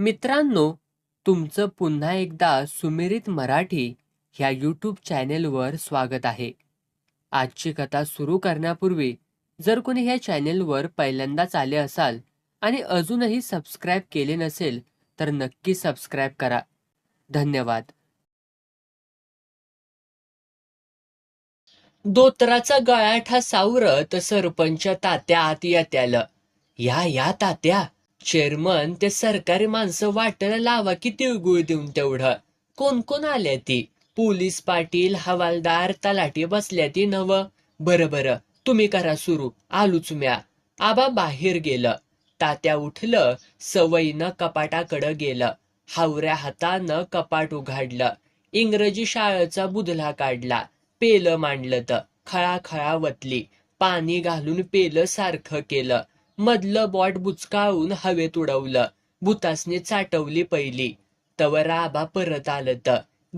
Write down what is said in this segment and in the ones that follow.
मित्रांनो तुमचं पुन्हा एकदा सुमिरित मराठी ह्या यूट्यूब चॅनेलवर स्वागत आहे. आजची कथा सुरू करण्यापूर्वी जर कोणी ह्या चॅनेलवर पहिल्यांदाच आले असाल आणि अजूनही सबस्क्राईब केले नसेल तर नक्की सबस्क्राईब करा. धन्यवाद. दोतराचा गळाठा सावरत सरपंच तात्या आत येत्याल. या या तात्या चेअरमन ते सरकारी माणसं वाटायला लावा की तिळगुळ देऊन तेवढं. कोण कोण आल्या ती? पोलीस पाटील हवालदार तलाठी बसल्या ती नव. बरं बरं तुम्ही करा सुरू. आलूच म्या. आबा बाहेर गेलं. तात्या उठलं सवयीनं कपाटाकडं गेलं. हावऱ्या हातानं कपाट उघाडलं. इंग्रजी शाळेचा बुधला काढला. पेलं मांडलं तर. खळाखळा वतली. पाणी घालून पेलं सारखं केलं. मधलं बॉट बुचकाळून हवेत उडवलं. बुतासने चाटवली पहिली. तवर आबा परत आलत.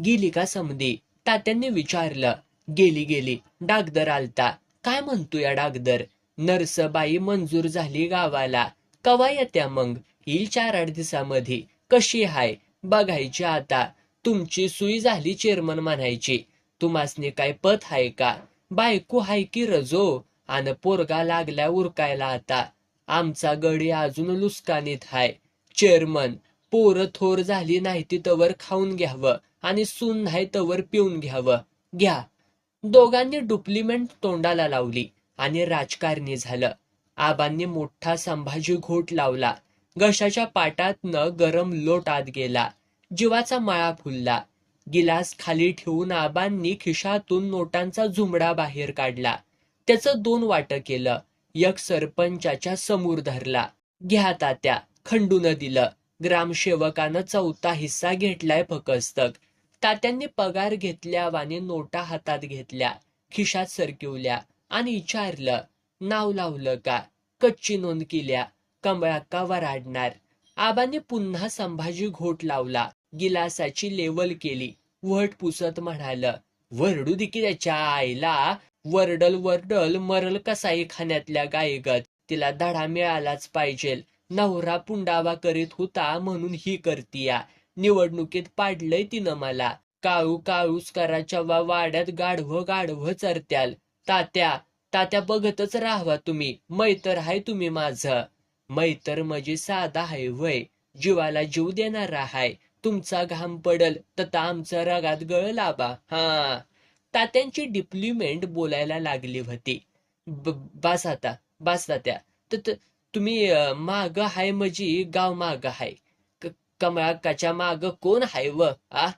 गेली का समधी? तात्यांनी विचारलं. गेली गेली. डागदर आलता. काय म्हणतो या डागदर? नर्सबाई मंजूर झाली गावाला. कवा येत्या मग? ही चार आठ दिवसामध्ये कशी हाय? बघायची आता. तुमची सुई झाली चेअरमन म्हणायची. तुम्हासने काय पत हाय का? बायको हाय की रजो? आणि पोरगा लागल्या उरकायला आता. आमचा गडी अजून लुस्कानीत हाय. चेअरमन पोरं थोर झाली नाही ती तवर खाऊन घ्यावं आणि सून नाही तवर पिऊन घ्यावं. घ्या. दोघांनी डुप्लिमेंट तोंडाला लावली आणि राजकारणी झालं. आबांनी मोठा संभाजी घोट लावला. घशाच्या पाटातनं गरम लोट आत गेला. जीवाचा मळा फुलला. गिलास खाली ठेवून आबांनी खिशातून नोटांचा झुमडा बाहेर काढला. त्याचं दोन वाटं केलं. एक सरपंचाच्या समोर धरला. घ्या तात्या खंडून दिलं. ग्रामसेवकानं चौथा हिस्सा घेतलाय फकस्तक. तात्यांनी पगार घेतल्यावाने नोटा हातात घेतल्या. खिशात सरकिवल्या आणि विचारलं नाव लावलं का? कच्ची नोंद केल्या. कमळाक्का वराडणार. आबांनी पुन्हा संभाजी घोट लावला. गिलासाची लेवल केली. वट पुसत म्हणाल वरडू दे की त्याच्या आईला वरडल वरडल मरल कसाई खाण्यातल्या गायगत? तिला धडा मिळालाच पाहिजे. नवरा पुंडावा करीत होता म्हणून ही करतीया. निवडणुकीत पाडलंय तिनं मला. काळू काळूच कराच्या वा वाड्यात गाढव गाढव चरत्याल. तात्या तात्या बघतच राहावा तुम्ही. मैतर हाय तुम्ही माझ. मैतर म्हणजे साधा हाय वय जीवाला जीव देणारा हाय. तुमचा घाम पडल तता आमचा रगात गळ लाबा. हा. तात्यांची डिप्लिमेंट बोलायला लागली होती. ब- बास आता बास तात्या. तर तुम्ही माग हाय मजी गाव माग हाय. कमळाकाच्या माग कोण हाय व आ?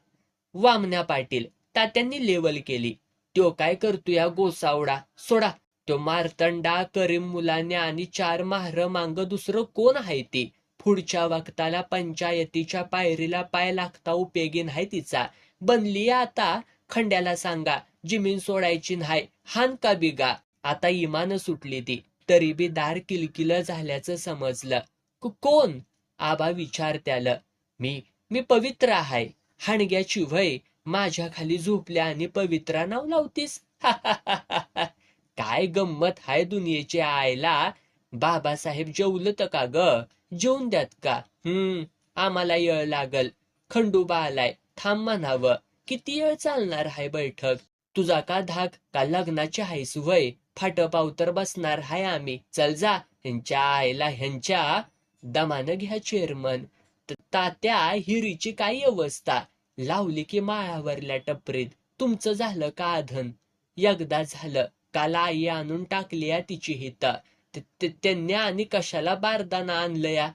वामन्या पाटील तात्यांनी लेवल केली. तो काय करतो या गोसावडा? सोडा. त्यो मारतंडा करीम मुलाने आणि चार माहर मांग दुसरं कोण आहे ते? पुढच्या वक्ताला पंचायतीच्या पायरीला पाय लागता उपयोगी नाही तिचा. बनली आता? खंड्याला सांगा. जिमीन सोडायची नाही हान का बिगा? आता इमान सुटली ती. तरी बी दार किलकिल झाल्याचं समजलं. कोण? आबा विचार त्याल मी मी पवित्र आहे हाणग्याची वय. माझ्या खाली झोपल्या आणि पवित्रा नाव लावतीस. काय गंमत हाय दुनियेची आयला? बाबासाहेब जेवलं का ग? जेवून द्यात का? हम्म आम्हाला येळ लागल. खंडूबा आलाय थांब म्हणावं. किती येळ चालणार हाय बैठक? तुझा का धाक? का लग्नाची हायस वय. फाट पावतर बसणार हाय आम्ही. चल जा ह्यांच्या आईला ह्यांच्या दमानं घ्या चेअरमन. तात्या हिरीची काय अवस्था? लावली की माळावरल्या टपरीत. तुमचं झालं का आधन? एकदा झालं. काल आई आणून टाकली या तिची हित. त्यांनी आणि कशाला बारदाना आणलया?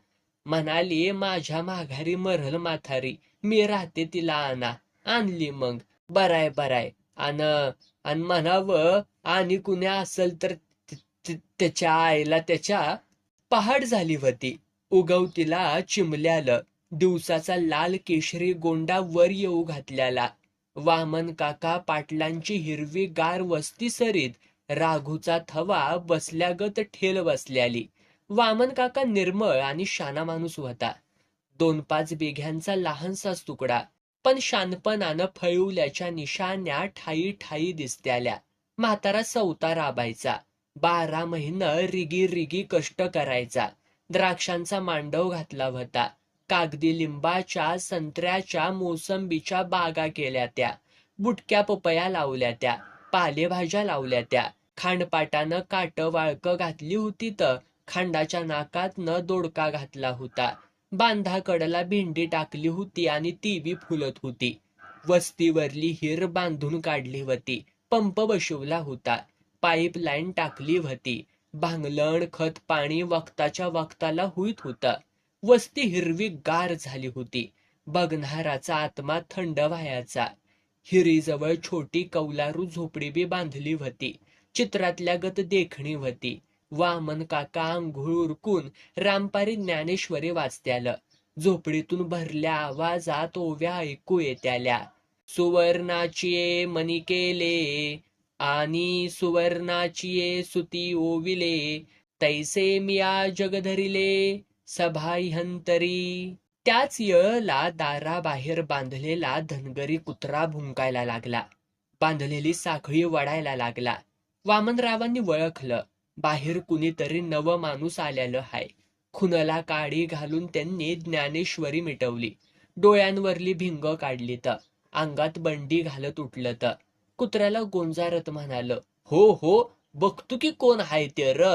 म्हणाली माझ्या माघारी मरल माथारी मी राहते तिला आणा. आणली मग. बराय बराय. अन आणि म्हणावं आणि कुण्या असल तर त्याच्या आईला त्याच्या पहाड झाली होती उगवतीला चिमल्यालं. दिवसाचा लाल केशरी गोंडा वर येऊ घातल्याला. वामन काका पाटलांची हिरवी गार वस्ती सरीत. राघूचा थवा बसल्यागत ठेल बसल्याली. वामन काका निर्मळ आणि शाना माणूस होता. दोन पाच बिघ्यांचा लहानसाच तुकडा पण शानपणानं फळवल्याच्या निशाण्या ठाई ठाई दिसत्याल्या. म्हातारा सवता राबायचा. बारा महिनं रिगी रिगी कष्ट करायचा. द्राक्षांचा मांडव घातला होता. कागदी लिंबाच्या संत्र्याच्या मोसंबीच्या बागा केल्या त्या. बुटक्या पपया लावल्या त्या. पालेभाज्या लावल्या त्या. खांडपाटानं काट वाळक घातली होती तर खांडाच्या नाकात न दोडका घातला होता. बांधाकडला भेंडी टाकली होती आणि ती बी फुलत होती. वस्तीवरली हिर बांधून काढली होती. पंप बसवला होता. पाईपलाईन टाकली होती. भांगलण खत पाणी वक्ताच्या वक्ताला होईत होतं. वस्ती हिरवी गार झाली होती. बघणाराचा आत्मा थंड व्हायचा. हिरीजवळ छोटी कौलारू झोपडी बी बांधली होती. चित्रातल्या गत देखणी होती वामन काका आंघोळ उरकून रामपारी ज्ञानेश्वरी वाचत्याल. झोपडीतून भरल्या आवाजात ओव्या ऐकू येत्याल्या. सुवर्णाची मनी केले. आणि सुवर्णाची सुती ओविले. तैसे मिया जगधरिले हंतरी त्याच यळला दाराबाहेर बांधलेला धनगरी कुत्रा भुंकायला लागला. बांधलेली साखळी वडायला लागला. वामनरावांनी वळखलं. बाहेर कुणीतरी नव माणूस आलेलं हाय. खुनला काडी घालून त्यांनी ज्ञानेश्वरी मिटवली. डोळ्यांवरली भिंग काढली तर अंगात बंडी घालत उठलं तर कुत्र्याला गोंजारत म्हणाल हो हो बघतो की कोण हाय ते र.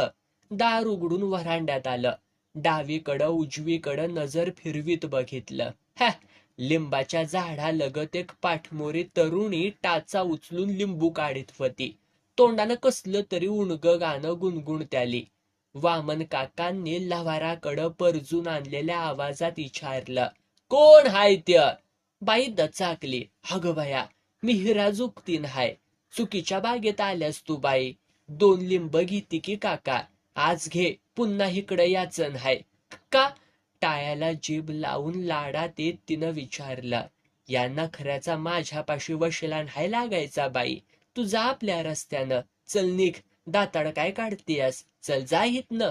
दार उघडून वरांड्यात आलं. डावीकडं उजवीकडं नजर फिरवीत बघितलं. हॅ लिंबाच्या झाडालगत एक पाठमोरी तरुणी टाचा उचलून लिंबू काढीत होती. तोंडानं कसलं तरी उणग गाणं गुणगुणत्याली. वामन काकांनी लव्हाराकडं परजून आणलेल्या आवाजात विचारलं कोण हाय त्या? बाई दचाकली अग भया मी हिरा जुकतीन हाय. चुकीच्या बागेत आल्यास तू बाई. दोन लिंब घेती की काका? आज घे पुन्हा इकडे याचन हाय. का? टाळ्याला जीभ लावून लाडा ते तिनं विचारलं या नखऱ्याचा माझ्यापाशी वशिला नाही लागायचा बाई. तू जा आपल्या रस्त्यानं. चल निघ. दाताड काय काढतेयस? चल जा न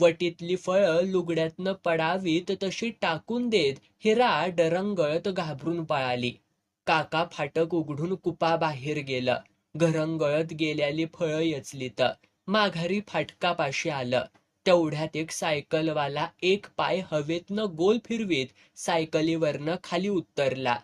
वटीतली फळं लुगड्यातनं पडावीत तशी टाकून देत हिरा डरंगळत घाबरून पळाली. काका फाटक उघडून कुपा बाहेर गेलं. घरंगळत गेल्याली फळं यचलीत. माघारी फाटकापाशी आलं. तेवढ्यात एक सायकलवाला एक पाय हवेतनं गोल फिरवीत सायकलीवरनं खाली उतरला.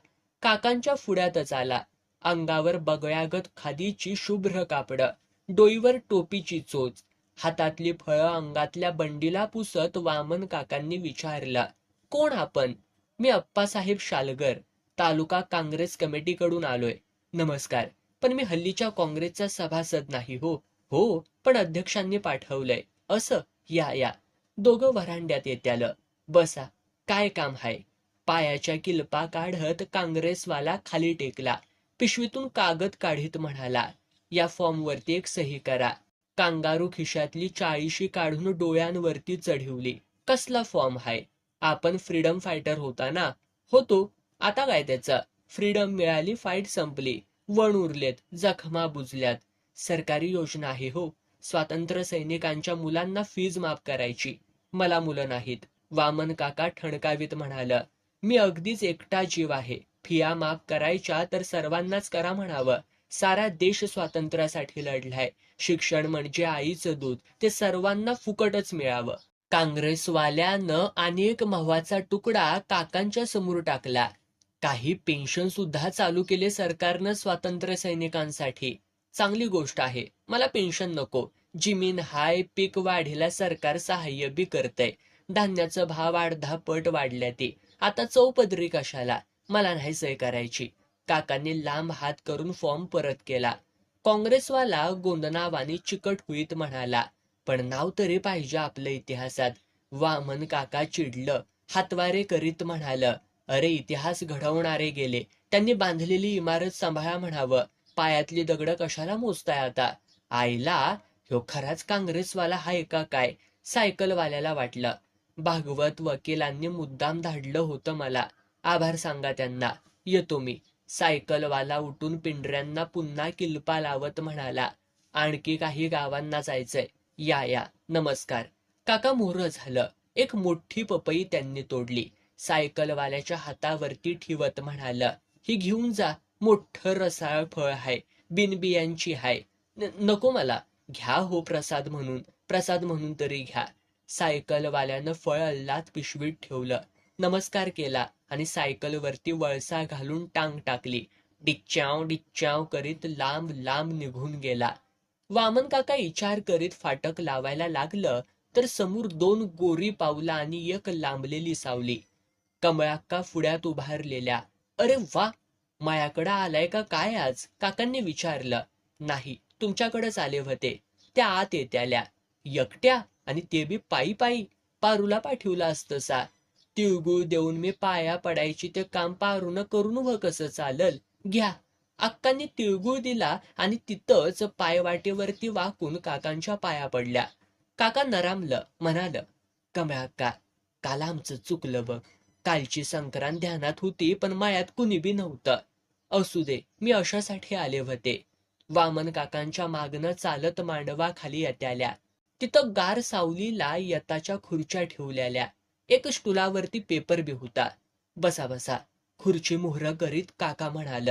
काकांच्या फुड्यातच आला. अंगावर बगळ्यागत खादीची शुभ्र कापडं डोईवर टोपीची चोच हातातली फळं अंगातल्या बंडीला पुसत वामन काकांनी विचारलं कोण आपण? मी अप्पासाहेब शालगर तालुका काँग्रेस कमिटीकडून आलोय. नमस्कार पण मी हल्लीच्या काँग्रेसचा सभासद नाही हो. हो पण अध्यक्षांनी पाठवलंय. असं या या. दोघं वरांड्यात येत्याल. बसा काय काम हाय? पायाच्या किल्पा काढत काँग्रेसवाला खाली टेकला. पिशवीतून कागद काढीत म्हणाला. या फॉर्मवरती एक सही करा. कांगारू खिशातली चाळीशी काढून डोळ्यांवरती चढवली. कसला फॉर्म हाय? आपण फ्रीडम फायटर होता ना? होतो. आता काय त्याचं? फ्रीडम मिळाली फाईट संपली. वण उरलेत जखमा बुजल्यात. सरकारी योजना आहे हो. स्वातंत्र्य सैनिकांच्या मुलांना फीज माफ करायची. मला मुलं नाहीत. वामन काका ठणकावीत म्हणाल. मी अगदीच एकटा जीव आहे. फिया माफ करायच्या तर सर्वांनाच करा म्हणावं. सारा देश स्वातंत्र्यासाठी लढलाय. शिक्षण म्हणजे आईचं दूध. ते सर्वांना फुकटच मिळावं. काँग्रेसवाल्यानं एक महवाचा तुकडा काकांच्या समोर टाकला. काही पेन्शन सुद्धा चालू केले सरकारनं स्वातंत्र्य सैनिकांसाठी. चांगली गोष्ट आहे. मला पेन्शन नको. जिमीन हाय पीक वाढीला सरकार सहाय्य बी करतय. धान्याचं भाव अर्धा पट वाढल्या ते आता चौपदरी कशाला? मला नाही सही करायची. काकांनी लांब हात करून फॉर्म परत केला. काँग्रेसवाला गोंदनावानी चिकट होईत म्हणाला पण नाव तरी पाहिजे आपल्या इतिहासात. वामन काका चिडलं हातवारे करीत म्हणाल अरे इतिहास घडवणारे गेले. त्यांनी बांधलेली इमारत सांभाळा म्हणावं. पायातली दगड कशाला मोजताय आता? आईला ह्यो खराच काँग्रेसवाला हाय का काय? सायकलवाल्याला वाटलं. भागवत वकिलांनी मुद्दाम धाडलं होतं मला. आभार सांगा त्यांना. येतो मी सायकलवाला उठून पिंढऱ्यांना पुन्हा किल्पा लावत म्हणाला आणखी काही गावांना जायचंय. या या. नमस्कार. काका मोहर झालं. एक मोठी पपई त्यांनी तोडली. सायकलवाल्याच्या हातावरती ठेवत म्हणाल ही घेऊन जा. मोठं रसाळ फळ हाय. बिनबियांची हाय. नको मला. घ्या हो प्रसाद म्हणून. प्रसाद म्हणून तरी घ्या. सायकलवाल्यानं फळ अल्लात पिशवीत ठेवलं. नमस्कार केला आणि सायकलवरती वळसा घालून टांग टाकली. डिच्चाव डिच्चाव करीत लांब लांब निघून गेला. वामन काका विचार करीत फाटक लावायला लागलं तर समोर दोन गोरी पावला आणि एक लांबलेली सावली. कमळाक्का फुड्यात उभारलेल्या. अरे वा! मायाकडं आलाय का काय आज? काकांनी विचारलं. नाही तुमच्याकडेच आले होते. त्या आत येत्याल्या. एकट्या? आणि ते बी पायी पायी. पारूला पाठवला असतसा. तिळगुळ देऊन मी पाया पडायची ते काम पारून करून व कसं चालल? घ्या. अक्कांनी तिळगुळ दिला आणि तिथंच पायवाटेवरती वाकून काकांच्या पाया पडल्या. काका नरामलं म्हणाल कम्या अक्का काल आमचं चुकलं बघ. कालची संक्रांत ध्यानात होती पण मायात कुणी बी नव्हतं. असू दे मी अशासाठी आले होते वामन काकांच्या मागनं चालत मांडवा खाली येत्याल्या. तिथं गार सावलीला यताच्या खुर्च्या ठेवलेल्या एक स्टुलावरती पेपर बी होता बसा बसा. खुर्ची मोहर करीत काका म्हणाल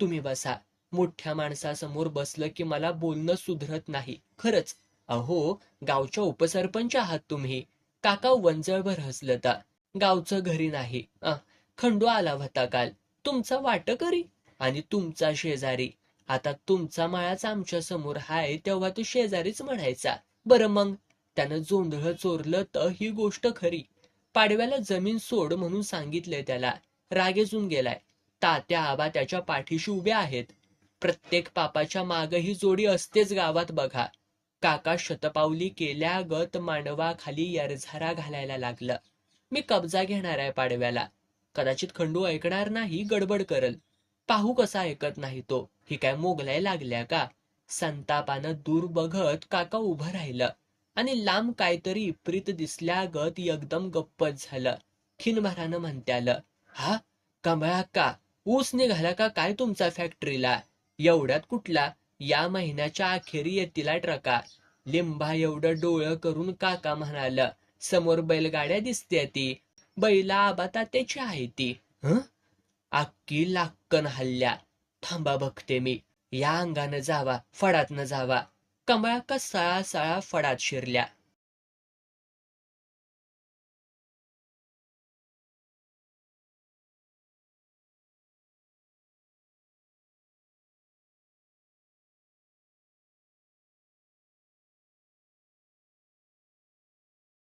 तुम्ही बसा. मोठ्या माणसासमोर बसलं की मला बोलणं सुधरत नाही. खरंच. अहो गावच्या उपसरपंच आहात तुम्ही. काका वंजळभर हसलता. गावचं घरी नाही. अ खंडू आला होता काल. तुमचा वाट करी. आणि तुमचा शेजारी. आता तुमचा माळाच आमच्यासमोर हाय तेव्हा तो शेजारीच म्हणायचा. बरं मग. त्यानं जोंधळ चोरलं तर ही गोष्ट खरी. पाडव्याला जमीन सोड म्हणून सांगितलंय त्याला. रागेजून गेलाय. तात्या आबा त्याच्या पाठीशी उभे आहेत. प्रत्येक पापाच्या माग ही जोडी असतेच गावात बघा. काका शतपावली केल्या गत मांडवाखाली यरझारा घालायला लागलं. मी कब्जा घेणार आहे पाडव्याला. कदाचित खंडू ऐकणार नाही गडबड करल. पाहू कसा ऐकत नाही तो. ही काय मोगलाय लागल्या का? संतापानं दूर बघत काका उभं राहिलं. आणि लांब काहीतरी दिसल्या दिसल्यागत एकदम गप्पच झालं. खिनभरानं म्हणत्यालं हा? कमळा का? ऊस निघाला का? काय तुमचा फॅक्टरीला एवढ्यात कुठला? या महिन्याच्या अखेरी येतीला ट्रका. लिंबा एवढं डोळं करून काका म्हणाल समोर बैलगाड्या दिसते ती. बैला आबाता त्याची आहे ती. हं? अक्की लाक्कन हल्ल्या. थांबा बघते मी. या अंगानं जावा फडातनं जावा. कमळा का सळा सळा फडात शिरल्या?